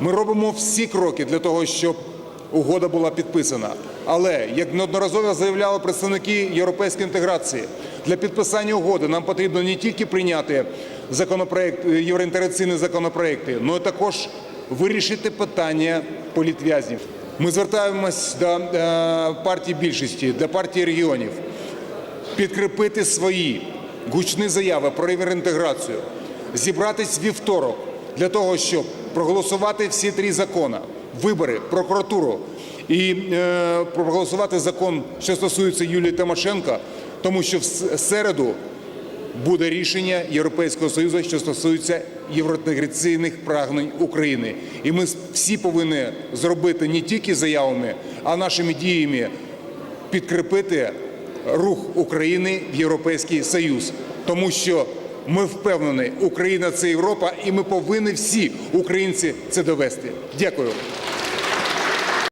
Ми робимо всі кроки для того, щоб угода була підписана. Але як неодноразово заявляли представники європейської інтеграції, для підписання угоди нам потрібно не тільки прийняти законопроект, євроінтеграційні законопроекти, але також вирішити питання політв'язнів. Ми звертаємось до е, партії більшості, до партії регіонів підкріпити свої гучні заяви про євроінтеграцію, зібратись вівторок для того, щоб проголосувати всі три закони: вибори, прокуратуру. І е, проголосувати закон, що стосується Юлії Тимошенко, тому що в середу буде рішення Європейського Союзу, що стосується євроінтеграційних прагнень України. І ми всі повинні зробити не тільки заявами, а нашими діями підкріпити рух України в Європейський Союз, тому що ми впевнені, Україна це Європа, і ми повинні всі українці це довести. Дякую.